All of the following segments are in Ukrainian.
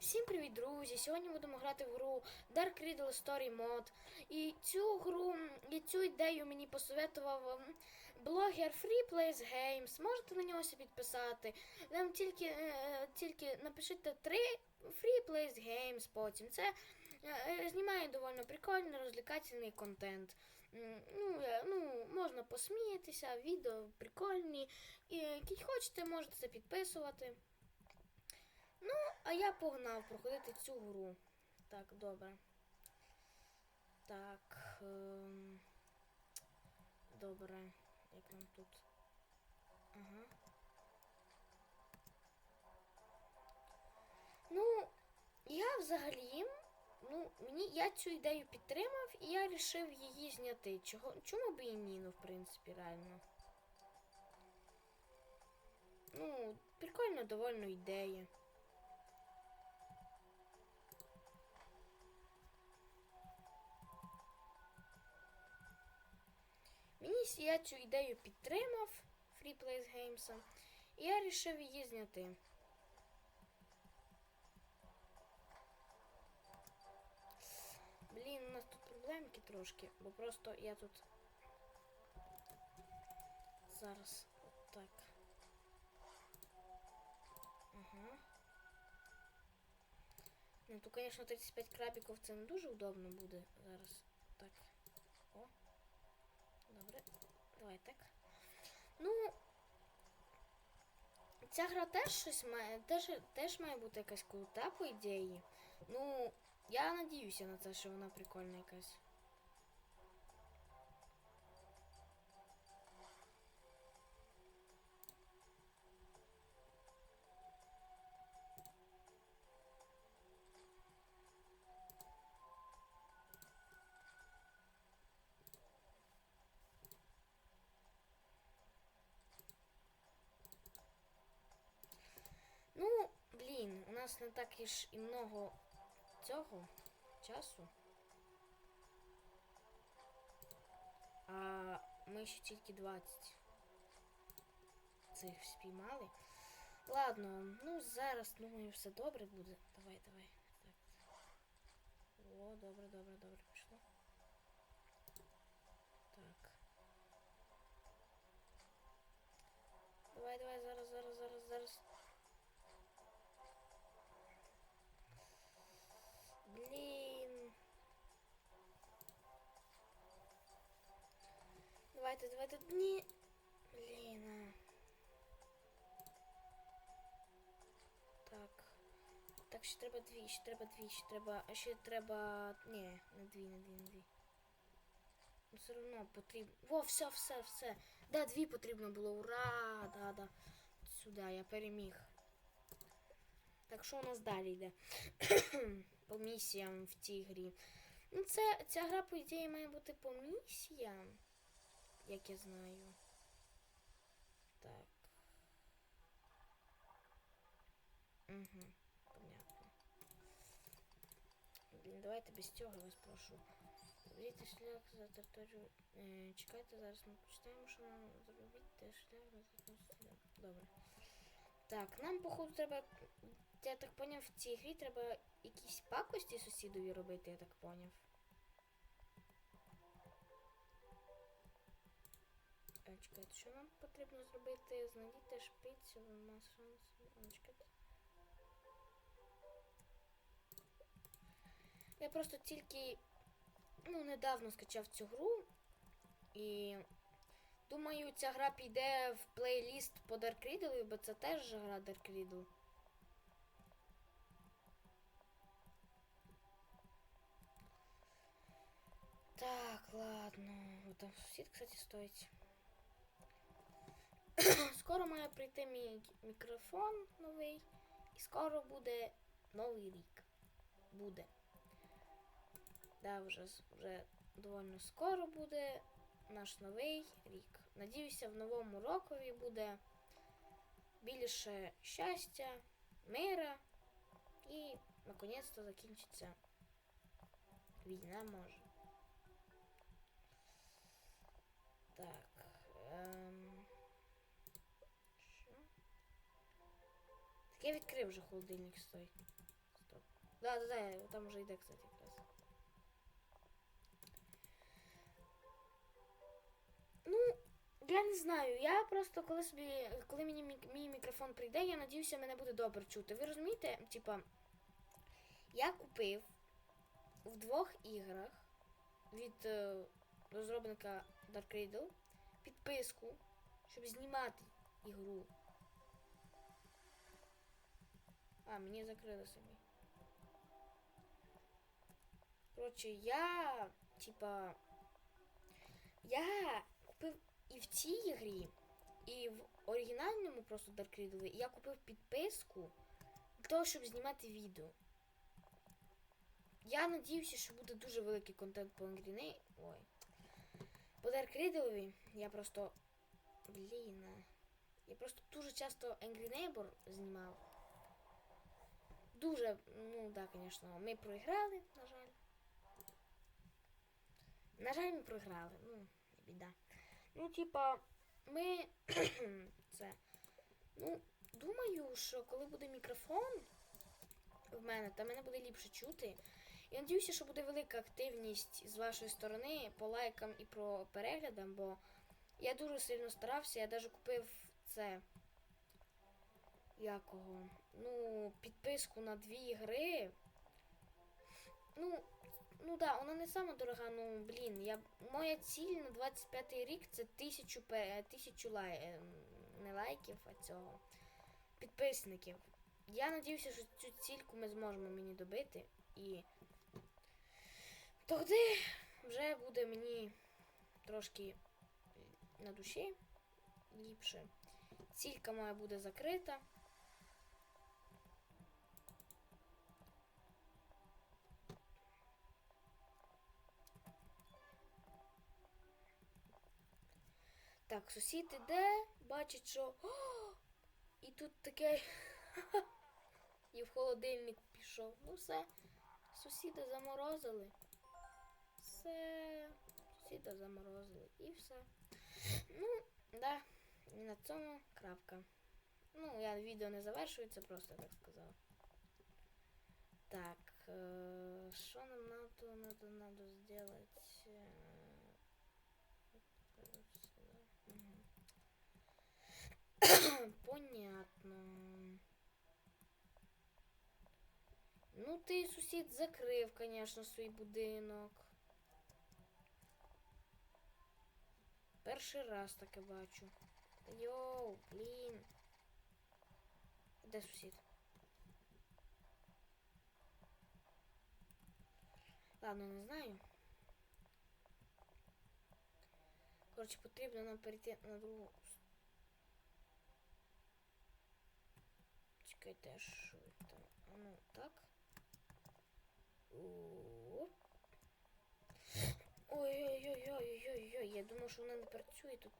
Всім привіт, друзі! Сьогодні будемо грати в гру Dark Riddle Story Mode. І цю гру і цю ідею мені посоветував ем, блогер Free Plays Games. Можете на нього підписати. Там тільки, е, тільки напишіть три Free Plays Games потім. Це е, е, знімає доволі прикольний, розвлекательний контент. Ну, ну, можна посміятися, відео прикольні. І е, хочете, можете це підписувати. Ну, а я погнав проходити цю гру. Так, добре. Так. Ем... Добре. Як нам тут? Ага. Ну, я взагалі. Ну, мені я цю ідею підтримав і я вирішив її зняти. Чого, чому б і ні, ну, в принципі, реально. Ну, прикольно довольно ідея. С- я цю ідею підтримав Free Plays Games, і я вирішив її зняти. Блін, у нас тут проблемки трошки, бо просто я тут зараз отак. Ага. Ну, тут, звісно, 35 крабіків це не дуже удобно буде зараз. Так. О. Добре, так. Ну. Ця гра теж щось має, теж, теж має бути якась крута, по ідеї. Ну, я надіюся на це, що вона прикольна якась. Нас не так ж і много цього часу. А ми ще тільки 20 цих спіймали. Ладно, ну зараз, думаю, все добре буде. Давай, давай. Так. О, добре, добре, добре, пішло. Так. Давай, давай, зараз, зараз, зараз, зараз. Блін. Давайте, давайте. Ні. Блін. Так. Так, ще треба дві, ще треба дві, ще треба. Ще треба. Ні, не дві, не дві, не дві. Ну, все одно потрібно. Во, все, все, все. Да, дві потрібно було. Ура! Да, да. Сюди, я переміг. Так, що у нас далі йде? по місіям в цій грі. Ну, це, ця гра, по ідеї, має бути по місіям, як я знаю. Так. Угу, понятно. Блін, давайте без цього вас прошу. Оберіть шлях за територію. Е, чекайте, зараз ми почитаємо, що нам зробити шлях за територію. Добре. Так, нам, походу, треба. Я так поняв, в цій грі треба якісь пакості сусідові робити, я так поняв. Е, Чекайте, що нам потрібно зробити? Знайдіть шпицю, шансу. А, Чекайте. Я просто тільки ну, недавно скачав цю гру і думаю, ця гра піде в плейліст по Dark Riddle, бо це теж гра Dark Riddle. Так, ладно. Вот там сусід, кстати, стоїть. скоро має прийти мій мікрофон новий. І скоро буде новий рік. Буде. Да, вже, вже довольно скоро буде наш новий рік. Надіюся, в новому рокові буде більше щастя, мира і наконець-то закінчиться війна може. Так. Ем... Що? Так я відкрив вже холодильник, стой. Стоп. Да, да, да, там уже йде, кстати, якраз. Ну, я не знаю. Я просто коли собі, коли мені мій мікрофон прийде, я надіюся, мене буде добре чути. Ви розумієте? Типа, я купив в двох іграх від е, розробника Dark Riddle підписку, щоб знімати ігру. А, мені закрили самі. Коротше, я, типа, я купив і в цій ігрі, і в оригінальному просто Dark Riddle я купив підписку для того, щоб знімати відео. Я надіюся, що буде дуже великий контент по Nei- Ой. По Dark я просто. Блін. Я просто дуже часто Angry Neighbor знімав. Дуже, ну да, звісно, ми проіграли, на жаль. На жаль, ми програли. Ну, біда. Ну, типа, ми. це. Ну, думаю, що коли буде мікрофон в мене, то мене буде ліпше чути. Я надіюся, що буде велика активність з вашої сторони по лайкам і по переглядам, бо я дуже сильно старався, я навіть купив це. Якого? Ну, підписку на дві гри. Ну, ну да, вона не сама дорога, ну блін, я, моя ціль на 25 рік це тисячу, тисячу лай, ем, не лайків, а цього. Підписників. Я надіюся, що цю цільку ми зможемо мені добити. І тоді вже буде мені трошки на душі ліпше. Цілька моя буде закрита. Так, сусід іде, бачить, що. О! І тут таке. І в холодильник пішов. Ну все. Сусіда заморозили. Все. Сусіда заморозили. І все. Ну, да. І на цьому крапка. Ну, я відео не завершую, це просто так сказав. Так, е, що нам надо, надо, надо сделать? Е, Понятно. Ну, ти сусід закрив, конечно, свій будинок. Перший раз таке бачу. Йоу, блін. Де сусід? Ладно, не знаю. Коротше, потрібно нам перейти на другу. с- Чекайте, а що там? А Ну, так. Оп. Ой-ой-ой-ой-ой-ой. Я думав, що вона не працює. Тут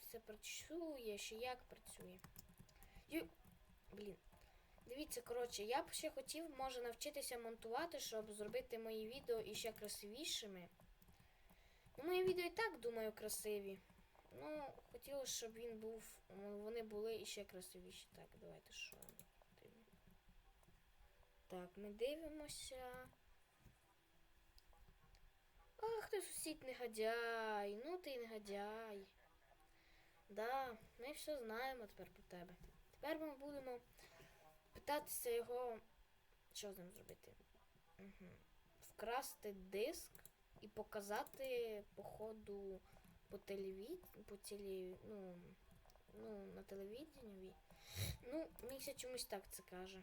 все працює, ще як працює. Ю... Блін. Дивіться, коротше, я б ще хотів, може, навчитися монтувати, щоб зробити мої відео іще красивішими. Ну, мої відео і так, думаю, красиві. Ну, хотілося, щоб він був. Вони були іще красивіші. Так, давайте що. Так, ми дивимося. Ах ти сусід негодяй. Ну ти негодяй. Да, ми все знаємо тепер про тебе. Тепер ми будемо питатися його. Що з ним зробити? Угу. Вкрасти диск і показати, походу, по телевід... по телі... ну, ну, на телевіденні. Ну, Міся чомусь так це каже.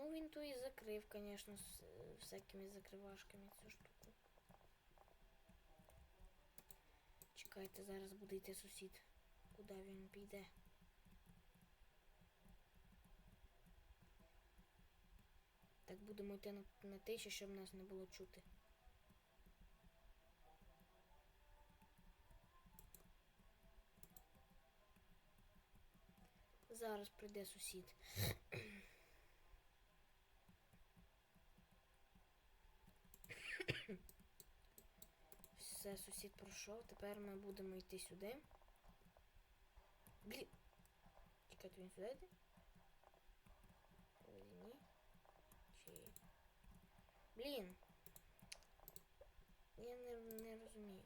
Ну, він то і закрив, звісно, з всякими закривашками цю штуку. Чекайте, зараз буде йти сусід. Куди він піде? Так будемо йти на, на тиші, щоб нас не було чути. Зараз прийде сусід. Все, сусід пройшов. Тепер ми будемо йти сюди. Блін, він сюди йде? Ой, Ні. Чи. Блін. Я не, не розумію.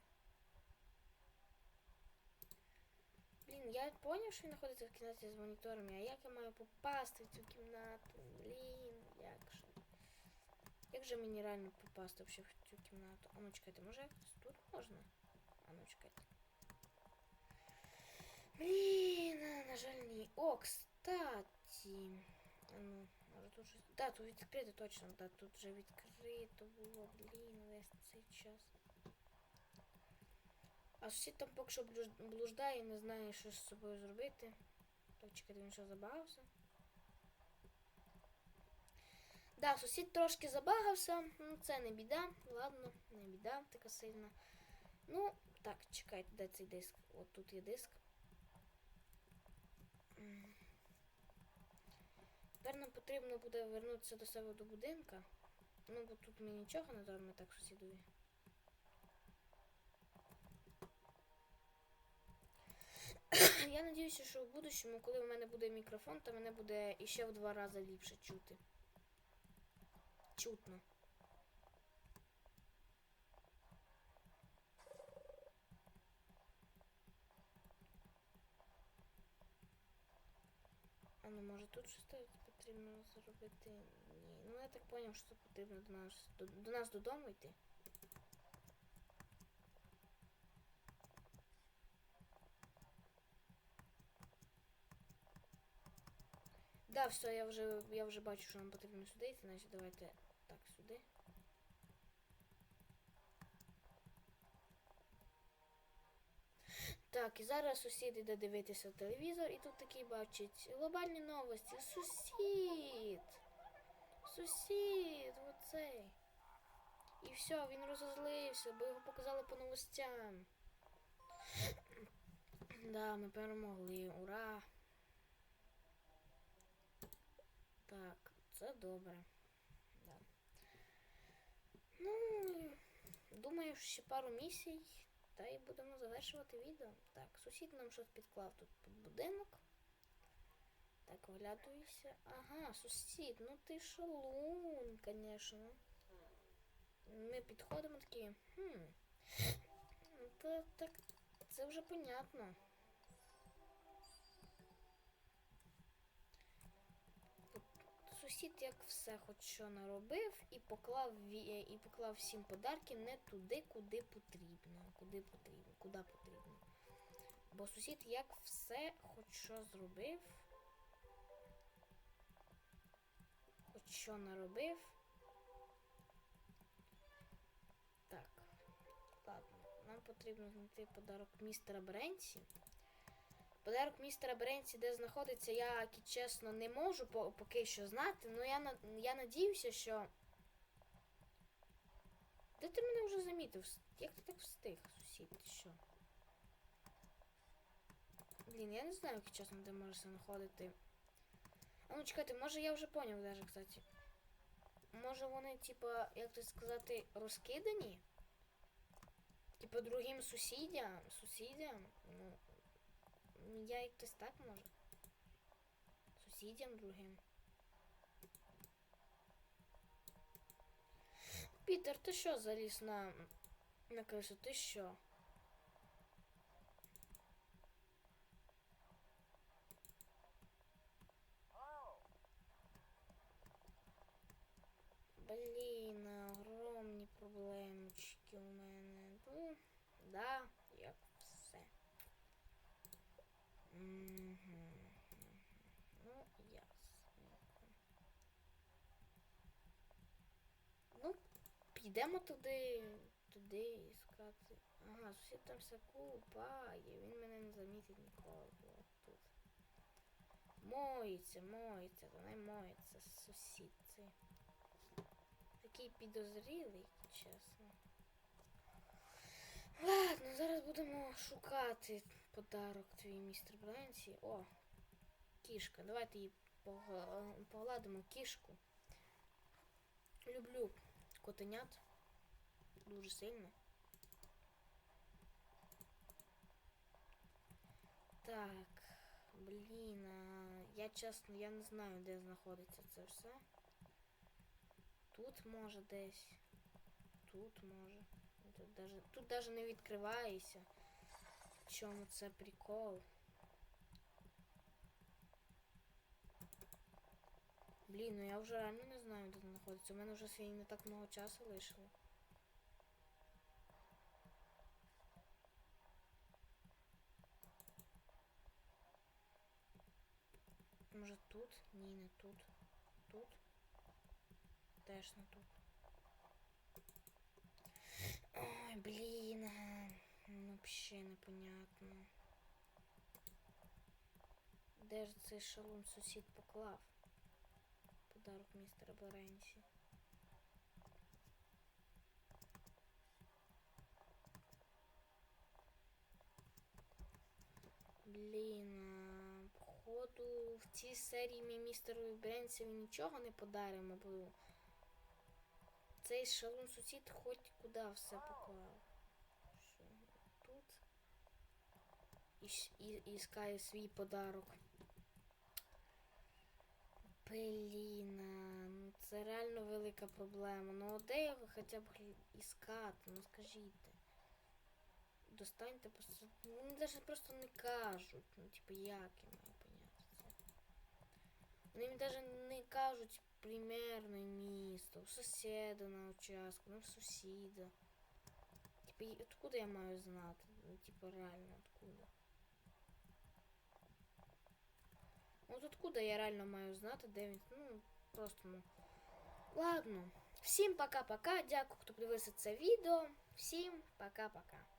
Блін, я поняв, що він знаходиться в кімнаті з моніторами, а як я маю попасти в цю кімнату? Блін, як же? Як же мені реально попасти взагалі в цю кімнату? А ну чекайте, може якось тут можна? А ну чекайте. Блін, а, на жаль, ні. О, кстати. А ну, може тут щось. Да, тут відкрито точно, да, тут вже відкрито було, блін, весь цей час. А сусід там поки що блюж- блуждає, не знає, що з собою зробити. Так, чекайте, він що забагався. Да, сусід трошки забагався, ну це не біда, ладно, не біда така сильна. Ну, так, чекайте, де цей диск? От тут є диск. Тепер нам потрібно буде вернутися до себе до будинка. Ну, бо тут ми нічого не зробимо так сусідові. Я надіюся, що в будущому, коли у мене буде мікрофон, то мене буде іще в два рази ліпше чути. Чутно. А ну може тут щось так потрібно зробити? Ні. Ну я так зрозумів, що потрібно до нас до, до нас додому йти. Да, все, я вже я вже бачу, що нам потрібно сюди йти, значить давайте так сюди. Так, і зараз сусід іде дивитися телевізор, і тут такий бачить глобальні новості. Сусід! Сусід, оцей. І все, він розозлився, бо його показали по новостям. Да, ми перемогли. Ура! Так, це добре. Ну, думаю, ще пару місій, та й будемо завершувати відео. Так, сусід нам щось підклав тут під будинок. Так, оглядуюся. Ага, сусід, ну ти шалун, звісно. Ми підходимо такі. Хм. Та так, це вже понятно. Сусід як все хоч що наробив і поклав і поклав всім подарки не туди, куди потрібно. Куди потрібно, куди потрібно. Бо сусід як все хоч що зробив. Хоч що наробив. Так. Ладно, нам потрібно знайти подарок містера Бренсі. Подарок містера Бренсі, де знаходиться, я, чесно, не можу поки що знати, але я, на- я надіюся, що. Де ти мене вже замітив? Як ти так встиг, сусід? Ти що? Блін, я не знаю, як чесно, де може знаходити. А ну чекайте, може я вже поняв даже, кстати. Може вони, типа, як то сказати, розкидані? Типа другим сусідям, сусідям, ну, я якось так можу. Сусідям другим. Пітер, ти що заліз на, на кришу? Ти що? Блін, огромні проблемочки у мене. Ну, да, як все. Мгм. Ну, ясненько. Ну, підемо туди, туди іскати. Ага, сусід там все купає, він мене не замітить ніколи. От тут. Моється, моється, та не моється сусід цей. Такий підозрілий, чесно. Ладно, зараз будемо шукати подарок твій містер Бленсі. О, кішка. Давайте її погладимо кішку. Люблю котенят. Дуже сильно. Так, блін, Я чесно, я не знаю, де знаходиться це все. Тут може десь. Тут може. Тут даже, тут даже не відкривається. В чому це прикол? Блін, ну я вже реально не знаю, де знаходиться. У мене вже сьогодні не так много часу лишило. Може тут? Ні, не тут. Тут? Теж не тут. Ой, блін. Вообще непонятно. Де ж цей шалун сусід поклав? Подарок містера Беренсі. Блін, походу в цій серії ми містеру Бренсові нічого не подаримо, бо цей шалун сусід хоч куди все поклав. Що тут? І, і, іскає свій подарок. Блін, ну це реально велика проблема. Ну де його хоча б іскати? Ну скажіть. Достаньте просто. Ну, Вони навіть просто не кажуть. Ну, типу, як я маю поняти це. Вони мені навіть не кажуть примерне місто. У сусіда на участку, ну сусіда. Типу, откуда я маю знати? Ну, типу, реально, откуда? От откуда я реально маю знати, де він. Ну, просто ну. Ладно. Всім пока-пока. Дякую, хто подивився це відео. Всім пока-пока.